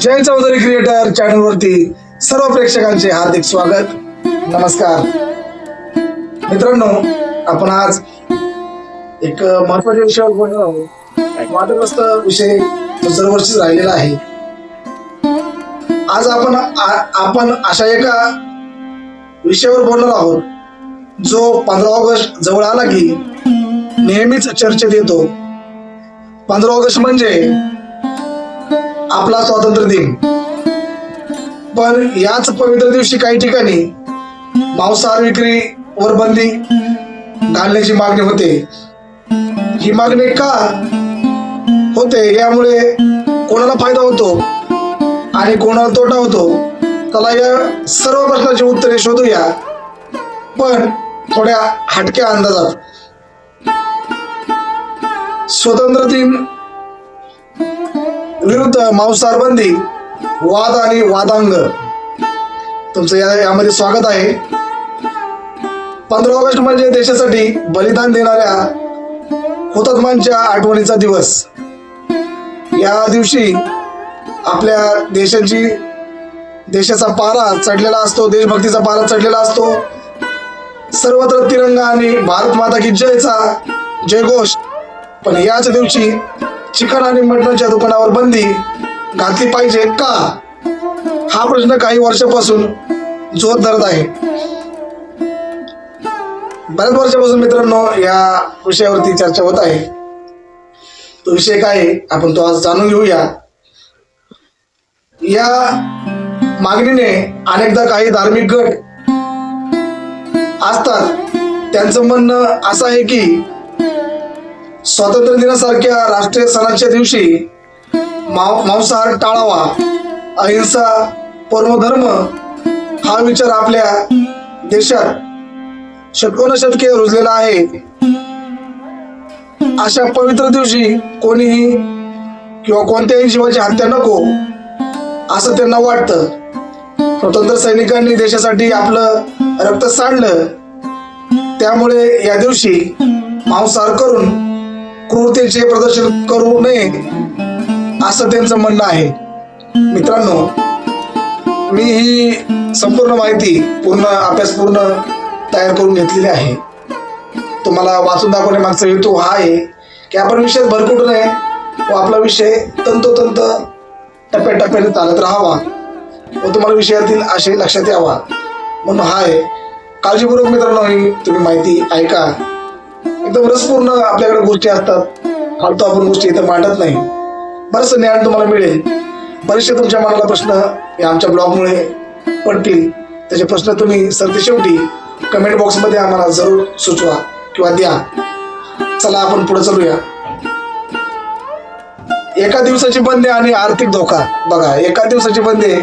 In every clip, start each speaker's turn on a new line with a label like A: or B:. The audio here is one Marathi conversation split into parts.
A: जय चौधरी क्रिएटर चॅनलवरती सर्व प्रेक्षकांचे हार्दिक स्वागत. नमस्कार. मित्रांनो आपण आज एक महत्त्वाच्या विषयावर बोलणार आहोत एक वादग्रस्त विषय दरवर्षीच राहिलेला आहे. आज आपण आपण अशा एका विषयावर बोलणार आहोत जो पंधरा ऑगस्ट जवळ आला की नेहमीच चर्चेत येतो. पंधरा ऑगस्ट म्हणजे आपला स्वातंत्र्य दिन. पण याच पवित्र दिवशी काही ठिकाणी मांसाहार विक्री वर बंदी घालण्याची मागणी होते. ही मागणी का होते यामुळे कोणाला फायदा होतो आणि कोणाला तोटा होतो? त्याला या सर्व प्रश्नाची उत्तरे शोधूया. पण थोड्या हटक्या अंदाजात. स्वतंत्र दिन विरुद्ध मांसाहारबंदी वाद आणि वादांग. तुमचं या यामध्ये स्वागत आहे. पंधरा ऑगस्ट म्हणजे देशासाठी बलिदान देणाऱ्या हुतात्मांच्या आठवणीचा दिवस. या दिवशी आपल्या देशाची देशाचा पारा चढलेला असतो देशभक्तीचा पारा चढलेला असतो. सर्वत्र तिरंगा आणि भारत माता की जयचा जयघोष. पण याच दिवशी चिकन आणि मटणाच्या दुकानावर बंदी घातली पाहिजे का? हा प्रश्न काही वर्षापासून जोर धरत आहे. बऱ्याच वर्षापासून मित्रांनो या विषयावरती चर्चा होत आहे. तो विषय काय आहे? आपण तो आज जाणून घेऊया. या मागणीने अनेकदा काही धार्मिक गट असतात. त्यांचं म्हणणं असं आहे की स्वातंत्र्य दिनासारख्या राष्ट्रीय सणाच्या दिवशी मांसाहार टाळावा. अहिंसा परमधर्म हा विचार आपल्या देशात शतकोनशतके रुजलेला आहे. अशा पवित्र दिवशी कोणीही किंवा कोणत्याही जीवाची हत्या नको असं त्यांना वाटतं. स्वतंत्र सैनिकांनी देशासाठी आपलं रक्त सांडलं. त्यामुळे या दिवशी मांसाहार करून क्रूरतेचे प्रदर्शन करू नये असं त्यांचं म्हणणं आहे. मित्रांनो मी ही संपूर्ण माहिती पूर्ण अभ्यास पूर्ण तयार करून घेतलेली आहे. तुम्हाला वाचून दाखवण्यामागचा हेतू हा आहे की आपण विषय भरकटू नये व आपला विषय तंतोतंत टप्प्याटप्प्याने चालत राहावा व तुम्हाला विषयातील आशय लक्षात यावा. म्हणून हा आहे. काळजीपूर्वक मित्रांनो ही तुम्ही माहिती ऐका. एकदम रसपूर्ण आपल्याकडे गोष्टी असतात. फालतू आपण गोष्टी इथं मांडत नाही. बरंच ज्ञान तुम्हाला मिळेल. बरेचसे तुमच्या मनाला प्रश्न आमच्या ब्लॉगमुळे पडतील. त्याचे प्रश्न तुम्ही सरते शेवटी कमेंट बॉक्समध्ये आम्हाला जरूर सुचवा किंवा द्या. चला आपण पुढे चालूया. एका दिवसाची बंदे आणि आर्थिक धोका. बघा एका दिवसाची बंदे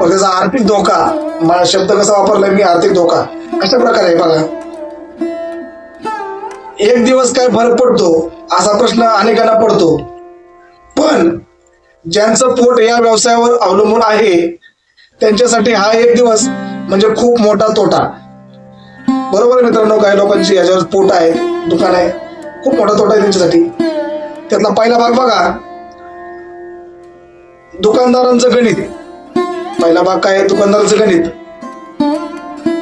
A: बघा त्याचा आर्थिक धोका मला शब्द कसा वापरलाय मी आर्थिक धोका. कशा प्रकारे आहे बघा. एक दिवस काय फरक पडतो असा प्रश्न अनेकांना पडतो. पण ज्यांचं पोट या व्यवसायावर अवलंबून आहे त्यांच्यासाठी हा एक दिवस म्हणजे खूप मोठा तोटा. बरोबर मित्रांनो काही लोकांची याच्यावर पोट आहे दुकान आहे खूप मोठा तोटा आहे त्यांच्यासाठी. त्यातला पहिला भाग बघा. दुकानदारांचं गणित. पहिला भाग काय दुकानदारांचं गणित.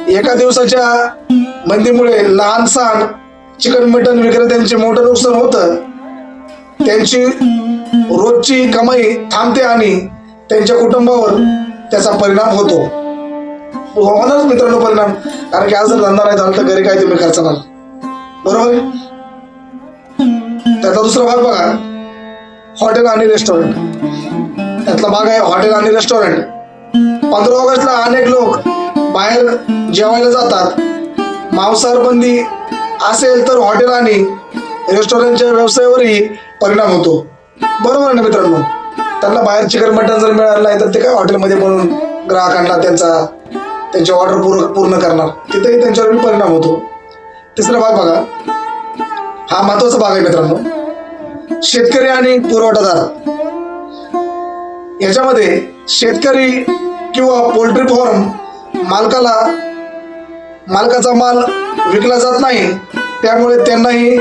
A: एका दिवसाच्या मंदीमुळे लहान सहान चिकन मटन विक्रेत्यांचे मोठं नुकसान होतं. त्यांची रोजची कमाई थांबते आणि त्यांच्या कुटुंबावर त्याचा परिणाम होतो. हो, होणारच मित्रांनो परिणाम. कारण की आज जर धंदा नाही झाला तर घरी काय तुम्ही खर्चणार बरोबर त्याचा दुसरा भाग बघा. हॉटेल आणि रेस्टॉरंट त्यातला भाग आहे हॉटेल आणि रेस्टॉरंट पंधरा ऑगस्टला अनेक लोक बाहेर जेवायला जातात. मांसाहार बंदी असेल तर हॉटेल आणि रेस्टॉरंटच्या व्यवसायावरही परिणाम होतो. बरोबर आहे ना मित्रांनो? त्यांना बाहेर चिकन मटन जर मिळालं नाही तर ते काय हॉटेलमध्ये बनवून ग्राहकांना त्यांचा त्यांची ऑर्डर पूर्ण पूर्ण करणार. तिथेही त्यांच्यावर परिणाम होतो. तिसरा भाग बघा. हा महत्त्वाचा भाग आहे मित्रांनो. शेतकरी आणि पुरवठादार. याच्यामध्ये शेतकरी किंवा पोल्ट्री फॉर्म मालकाला मालकाचा माल विकला जात नाही. त्यामुळे त्यांनाही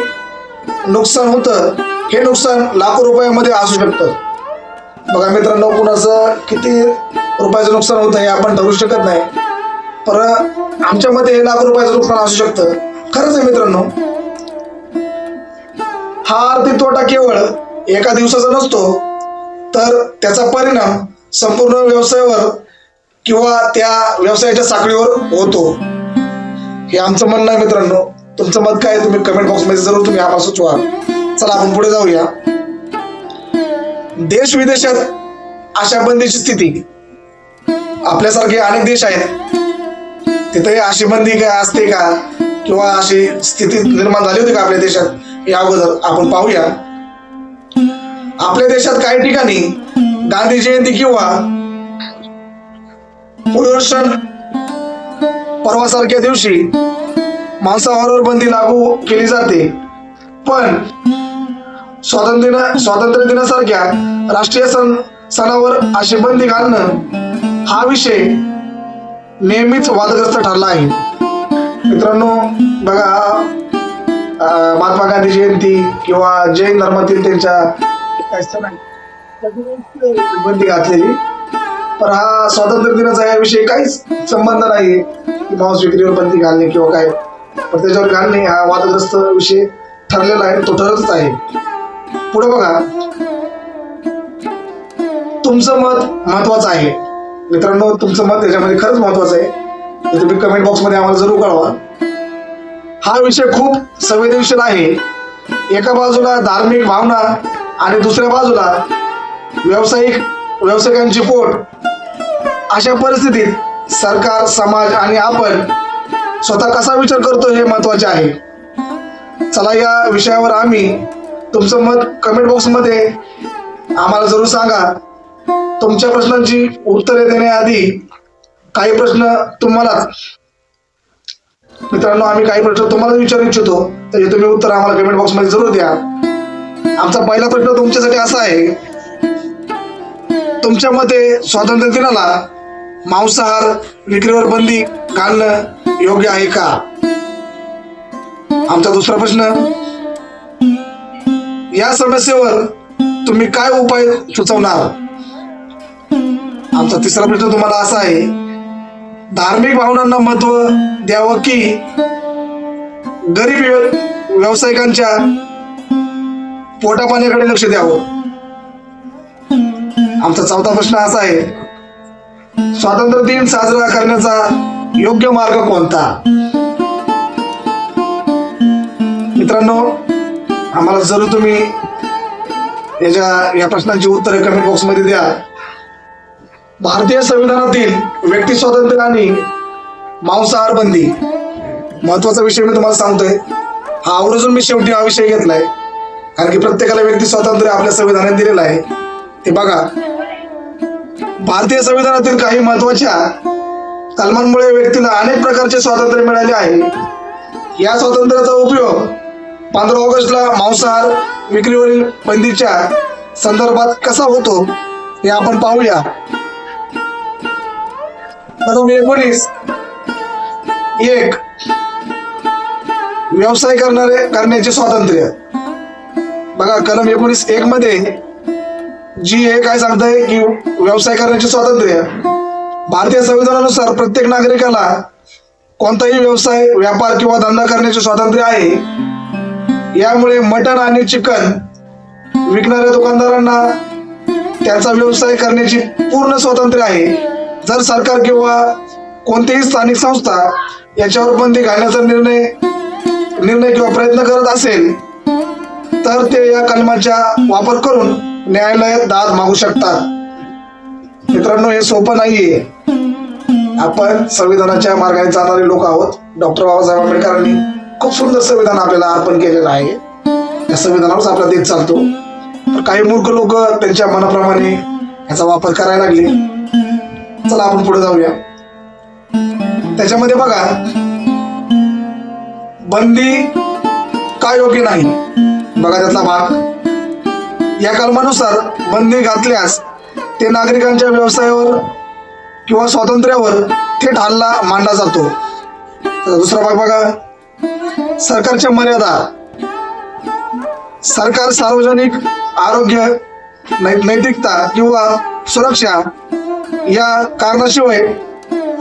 A: नुकसान होतं. हे नुकसान लाखो रुपयामध्ये असू शकतं. बघा मित्रांनो कुणाचं किती रुपयाचं नुकसान होतं हे आपण ठरू शकत नाही. पर आमच्या मते हे रुपयाचं नुकसान असू शकतं. खरंच आहे मित्रांनो. हा आर्थिक तोटा केवळ एका दिवसाचा नसतो तर त्याचा परिणाम संपूर्ण व्यवसायावर किंवा त्या व्यवसायाच्या साखळीवर होतो. हे आमचं म्हणणं आहे मित्रांनो तुमचं मत काय तुम्ही कमेंट बॉक्समध्ये जरूर तुम्ही आम्हाला सुचवा. चला आपण पुढे जाऊया. देश विदेशात अशा बंदीची स्थिती. आपल्यासारखे अनेक देश आहेत. तिथे अशी बंदी काय असते का? किंवा अशी स्थिती निर्माण झाली होती का आपल्या देशात? या अगोदर आपण पाहूया. आपल्या देशात काही ठिकाणी गांधी जयंती किंवा परवासारख्या दिवशी मांसाहारावर बंदी लागू केली जाते. पण स्वातंत्र्य स्वातंत्र्य दिनासारख्या राष्ट्रीय सण सणावर अशी बंदी घालणं हा विषय नेहमीच वादग्रस्त ठरला आहे. मित्रांनो बघा महात्मा गांधी जयंती किंवा जैन धर्मातील त्यांच्या काय सण बंदी घातलेली. तर हा स्वातंत्र्य दिनाचा याविषयी काहीच संबंध नाही की मांस विक्रीवर बंदी घालणे किंवा काय. पण त्याच्यावर घालणे हा वादग्रस्त विषय ठरलेला आहे तो ठरतच आहे. पुढे बघा. तुमचं मत महत्वाचं आहे. मित्रांनो तुमचं मत त्याच्यामध्ये खरंच महत्वाचं आहे. ते तुम्ही कमेंट बॉक्समध्ये आम्हाला जरूर कळवा. हा विषय खूप संवेदनशील आहे. एका बाजूला धार्मिक भावना आणि दुसऱ्या बाजूला व्यावसायिक व्यावसायिकांची पोट अशा परिस्थितीत सरकार समाज आणि आपण स्वतः कसा विचार करतो हे महत्त्वाचे आहे. चला या विषयावर आम्ही तुमचं मत कमेंट बॉक्समध्ये आम्हाला जरूर सांगा. तुमच्या प्रश्नांची उत्तरे देण्याआधी काही प्रश्न तुम्हाला मित्रांनो आम्ही काही प्रश्न तुम्हाला विचारू इच्छितो. त्याचे तुम्ही उत्तर आम्हाला कमेंट बॉक्समध्ये जरूर द्या. आमचा पहिला प्रश्न तुमच्यासाठी असा आहे. तुमच्या मते स्वातंत्र्य दिनाला मांसाहार विक्रीवर बंदी घालणं योग्य आहे का? आमचा दुसरा प्रश्न या समस्येवर तुम्ही काय उपाय सुचवणार? आमचा तिसरा प्रश्न तुम्हाला असा आहे धार्मिक भावनांना महत्त्व द्यावं की गरीब व्यावसायिकांच्या पोटापाण्याकडे लक्ष द्यावं? आमचा चौथा प्रश्न असा आहे स्वातंत्र्य दिन साजरा करण्याचा योग्य मार्ग कोणता? मित्रांनो आम्हाला जरूर तुम्ही याच्या या प्रश्नांची उत्तरे कमेंट बॉक्समध्ये द्या. भारतीय संविधानातील व्यक्ती स्वातंत्र्य आणि मांसाहार बंदी महत्त्वाचा विषय मी तुम्हाला सांगतोय. हा आवर्जून मी शेवटी हा विषय घेतलाय. कारण की प्रत्येकाला व्यक्ती स्वातंत्र्य आपल्या संविधानात दिलेलं आहे. ते बघा. भारतीय संविधानातील काही महत्त्वाच्या कलमांमुळे व्यक्तीला अनेक प्रकारचे स्वातंत्र्य मिळाले आहे. या स्वातंत्र्याचा उपयोग पंधरा ऑगस्टला मांसाहार विक्रीवरील बंदीच्या संदर्भात कसा होतो हे आपण पाहूया. कलम एकोणीस एक व्यवसाय करणारे करण्याचे स्वातंत्र्य. बघा कलम एकोणीस एक मध्ये जी हे काय सांगताय की व्यवसाय करण्याचे स्वातंत्र्य भारतीय संविधानानुसार प्रत्येक नागरिकाला कोणताही व्यवसाय व्यापार किंवा धंदा करण्याचे स्वातंत्र्य आहे. यामुळे मटण आणि चिकन विकणाऱ्या दुकानदारांना त्यांचा व्यवसाय करण्याची पूर्ण स्वातंत्र्य आहे. जर सरकार किंवा कोणतीही स्थानिक संस्था याच्यावर बंदी घालण्याचा निर्णय निर्णय किंवा प्रयत्न करत असेल तर ते या कलमाचा वापर करून न्यायालयात दाद मागू शकतात. मित्रांनो हे सोपं नाहीये. आपण संविधानाच्या मार्गाने जाणारे लोक आहोत. डॉक्टर बाबासाहेब आंबेडकरांनी खूप सुंदर संविधान आपल्याला अर्पण केलेलं आहे. त्या संविधानावरच आपला देश चालतो. तर काही मूर्ख लोक त्यांच्या मनाप्रमाणे याचा वापर करायला लागले. चला आपण पुढे जाऊया. त्याच्यामध्ये बघा बंदी का योग्य नाही? बघा त्यातला भाग. या कलमानुसार बंदी घातल्यास ते नागरिकांच्या व्यवसायावर किंवा स्वातंत्र्यावर थेट हल्ला मांडला जातो. दुसरा भाग बघा. सरकारच्या मर्यादा. सरकार सार्वजनिक आरोग्य नै नैतिकता किंवा सुरक्षा या कारणाशिवाय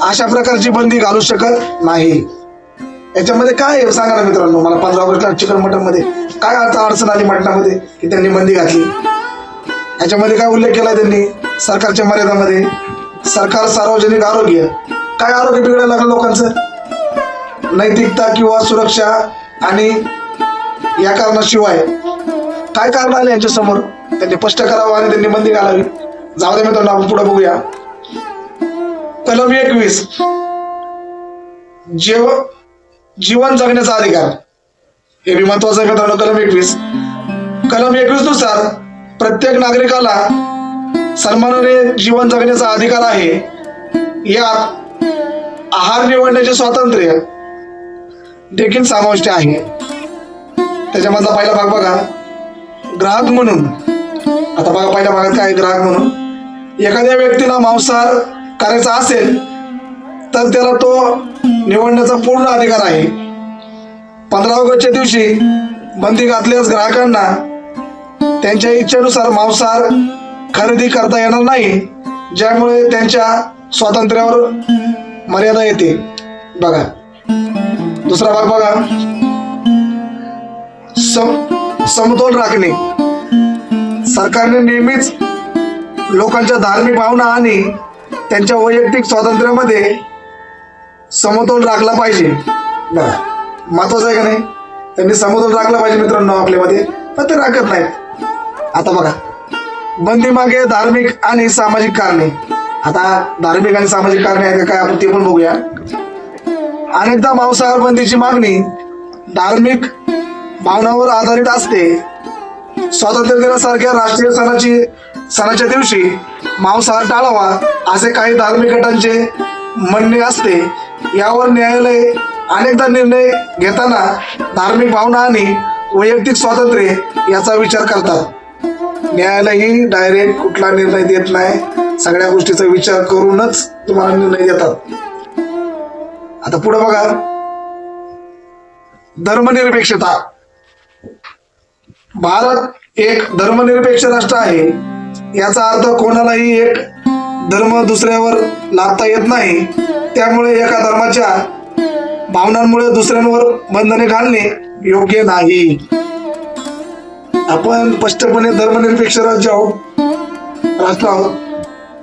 A: अशा प्रकारची बंदी घालू शकत नाही. याच्यामध्ये काय आहे? सांगा ना मित्रांनो. मला पंधरा ऑगस्टला चिकन मटनमध्ये काय अर्थ अडचण आली मटणामध्ये? की त्यांनी बंदी घातली. याच्यामध्ये काय उल्लेख केला त्यांनी? सरकारच्या मर्यादामध्ये. सरकार सार्वजनिक आरोग्य. काय आरोग्य बिघडायला लागलं लोकांचं? नैतिकता किंवा सुरक्षा आणि या कारणाशिवाय. काय कारण आले यांच्या समोर त्यांनी स्पष्ट करावं आणि त्यांनी बंदी घालावी. जाऊ दे मित्रांनो आपण पुढे बघूया. कलम एकवीस. जेव जीवन जगण्याचा अधिकार. हे बी महत्वाचं आहे मित्रांनो कलम एकवीस. कलम एकवीसनुसार प्रत्येक नागरिकाला सन्मानाने जीवन जगण्याचा अधिकार आहे. यात आहार निवडण्याचे स्वातंत्र्य देखील समाविष्ट आहे. त्याच्यामधला पहिला भाग बघा. ग्राहक म्हणून. आता बघा पहिल्या भागात काय ग्राहक म्हणून. एखाद्या व्यक्तीला मांसाहार करायचा असेल तर त्याला तो निवडण्याचा पूर्ण अधिकार आहे. पंधरा ऑगस्टच्या दिवशी बंदी घातल्यास ग्राहकांना त्यांच्या इच्छेनुसार मांसाहार खरेदी करता येणार नाही ज्यामुळे त्यांच्या स्वातंत्र्यावर मर्यादा येते. बघा. दुसरा भाग बघा. सम समतोल राखणे. सरकारने नेहमीच लोकांच्या धार्मिक भावना आणि त्यांच्या वैयक्तिक स्वातंत्र्यामध्ये समतोल राखला पाहिजे. बघा. महत्वाचं आहे का नाही? त्यांनी समतोल राखला पाहिजे मित्रांनो आपल्यामध्ये पण ते राखत नाहीत. आता बघा बंदी मागे धार्मिक आणि सामाजिक कारणे. आता धार्मिक आणि सामाजिक कारणे आहेत काय आपण ते पण बघूया. अनेकदा मांसाहार बंदीची मागणी धार्मिक भावनावर आधारित असते. स्वातंत्र्य दिनासारख्या राष्ट्रीय सणाची सणाच्या दिवशी मांसाहार टाळावा असे काही धार्मिक गटांचे म्हणणे असते. यावर न्यायालय अनेकदा निर्णय घेताना धार्मिक भावना आणि वैयक्तिक स्वातंत्र्य याचा विचार करतात. न्यायालयही डायरेक्ट कुठला निर्णय देत नाही. सगळ्या गोष्टीचा विचार करूनच तुम्हाला निर्णय देतात. आता पुढे बघा. धर्मनिरपेक्षता. भारत एक धर्मनिरपेक्ष राष्ट्र आहे. याचा अर्थ कोणालाही एक धर्म दुसऱ्यावर लादता येत नाही. त्यामुळे एका धर्माच्या भावनांमुळे दुसऱ्यांवर बंधने घालणे योग्य नाही. आपण स्पष्टपणे धर्मनिरपेक्ष राज्य आहोत. राष्ट्र आहोत.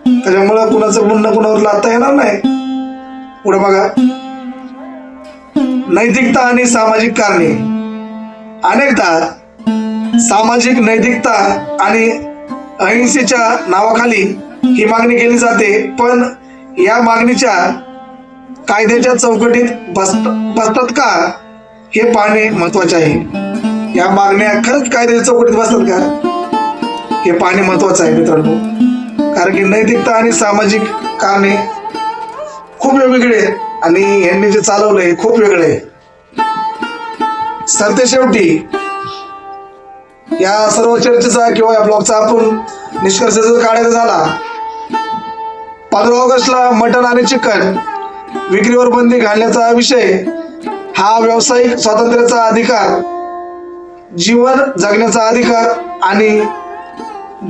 A: त्याच्यामुळे कुणाचं म्हणणं कुणावर लादता येणार नाही. पुढे बघा. नैतिकता आणि सामाजिक कारणे. अनेकदा सामाजिक नैतिकता आणि अहिंसेच्या नावाखाली ही मागणी केली जाते पण या मागणीच्या कायद्याच्या चौकटीत बस बसतात का? हे पाहणे महत्त्वाचे आहे. या मागण्या खरंच कायद्याच्या चौकटीत बसतात का? हे पाहणे महत्वाचं आहे मित्रांनो. कारण की नैतिकता आणि सामाजिक कारणे खूप वेगवेगळे आणि यांनी जे चालवलंय हे खूप वेगळे आहे. सरते शेवटी या सर्व चर्चेचा किंवा या ब्लॉगचा आपण निष्कर्ष जर काढायचा झाला पंधरा ऑगस्टला मटन आणि चिकन विक्रीवर बंदी घालण्याचा विषय हा व्यावसायिक स्वातंत्र्याचा अधिकार जीवन जगण्याचा अधिकार आणि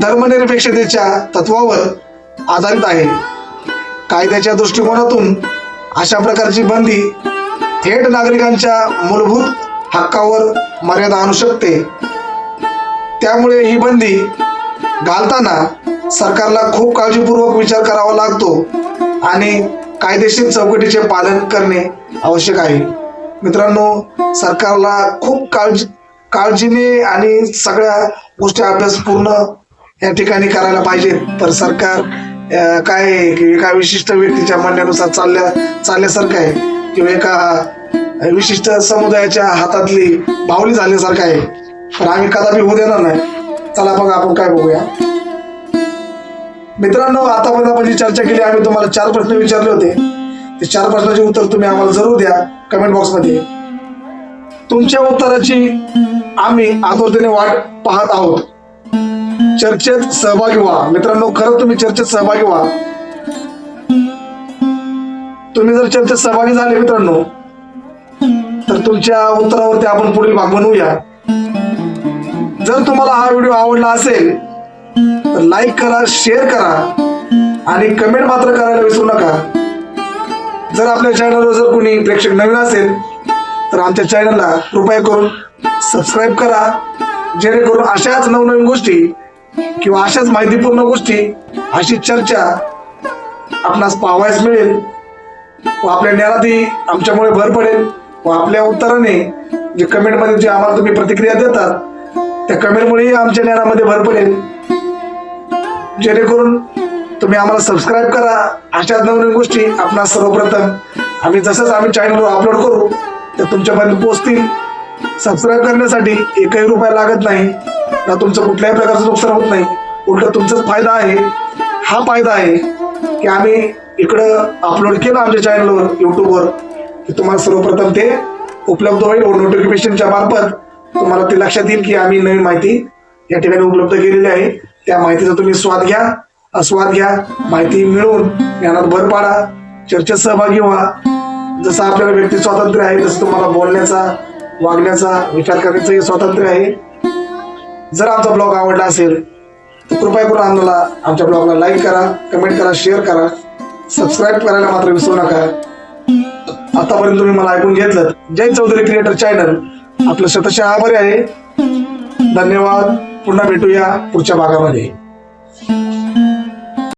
A: धर्मनिरपेक्षतेच्या तत्वावर आधारित आहे. कायद्याच्या दृष्टिकोनातून अशा प्रकारची बंदी थेट नागरिकांच्या मूलभूत हक्कावर मर्यादा आणू शकते. त्यामुळे ही बंदी घालताना सरकारला खूप काळजीपूर्वक विचार करावा लागतो आणि कायदेशीर चौकटीचे पालन करणे आवश्यक आहे. मित्रांनो सरकारला खूप काळजी काळजीने आणि सगळ्या गोष्टी अभ्यास पूर्ण या ठिकाणी करायला पाहिजे. तर सरकार काय आहे की एका विशिष्ट व्यक्तीच्या म्हणण्यानुसार चालल्या चालल्यासारखं आहे किंवा एका विशिष्ट समुदायाच्या हातातली बावली झाल्यासारखं आहे. पण आम्ही कदापि होऊ देणार नाही. चला बघा आपण काय बघूया. मित्रांनो आतापर्यंत आपण जी चर्चा केली आम्ही तुम्हाला चार प्रश्न विचारले होते. ते चार प्रश्नाचे उत्तर तुम्ही आम्हाला जरूर द्या कमेंट बॉक्समध्ये तुमच्या उत्तराची आम्ही आतुरतेने वाट पाहत आहोत. चर्चेत सहभागी व्हा. मित्रांनो खरं तुम्ही चर्चेत सहभागी व्हा. तुम्ही जर चर्चेत सहभागी झाले मित्रांनो तर तुमच्या उत्तरावरती आपण पुढील भाग बनवूया. जर तुम्हाला हा व्हिडिओ आवडला असेल तर लाईक करा शेअर करा आणि कमेंट मात्र करायला विसरू नका. जर आपल्या चॅनलवर जर कोणी प्रेक्षक नवीन असेल तर आमच्या चॅनलला कृपया करून सबस्क्राईब करा जेणेकरून अशाच नवनवीन गोष्टी किंवा अशाच माहितीपूर्ण गोष्टी अशी चर्चा आपणास पाहावयास मिळेल व आपल्या ज्ञानातही आमच्यामुळे भर पडेल व आपल्या उत्तराने जे कमेंटमध्ये जे आम्हाला तुम्ही प्रतिक्रिया देतात त्या कमेंटमुळेही आमच्या ज्ञानामध्ये भर पडेल. जेणेकरून तुम्ही आम्हाला सबस्क्राईब करा. अशा नवनवीन गोष्टी आपणास सर्वप्रथम आम्ही जसंच आम्ही चॅनलवर अपलोड करू तर तुमच्यापर्यंत पोहोचतील. सबस्क्राईब करण्यासाठी एकही रुपया लागत नाही. ना तुमचं कुठल्याही प्रकारचं नुकसान होत नाही. उलट तुमचाच फायदा आहे. हा फायदा आहे की आम्ही इकडं अपलोड केलं आमच्या चॅनलवर यूट्यूबवर की तुम्हाला सर्वप्रथम ते उपलब्ध होईल. हो, व नोटिफिकेशनच्या मार्फत तुम्हाला ते लक्षात येईल की आम्ही नवीन माहिती या ठिकाणी उपलब्ध केलेली आहे. त्या माहितीचा तुम्ही स्वाद घ्या आस्वाद घ्या माहिती मिळवून ज्ञानात भर पाडा चर्चेत सहभागी व्हा. जसं आपल्याला व्यक्ती स्वातंत्र्य आहे तसं तुम्हाला बोलण्याचा वागण्याचा विचार करण्याचंही स्वातंत्र्य आहे. जर आमचा ब्लॉग आवडला असेल तर कृपया करून आम्हाला आमच्या ब्लॉगला लाईक करा कमेंट करा शेअर करा सबस्क्राईब करायला मात्र विसरू नका. आतापर्यंत तुम्ही मला ऐकून घेतलं जय चौधरी क्रिएटर चॅनल. आपलं स्वतःचे आभारी आहे. धन्यवाद. पुन्हा भेटूया पुढच्या भागामध्ये.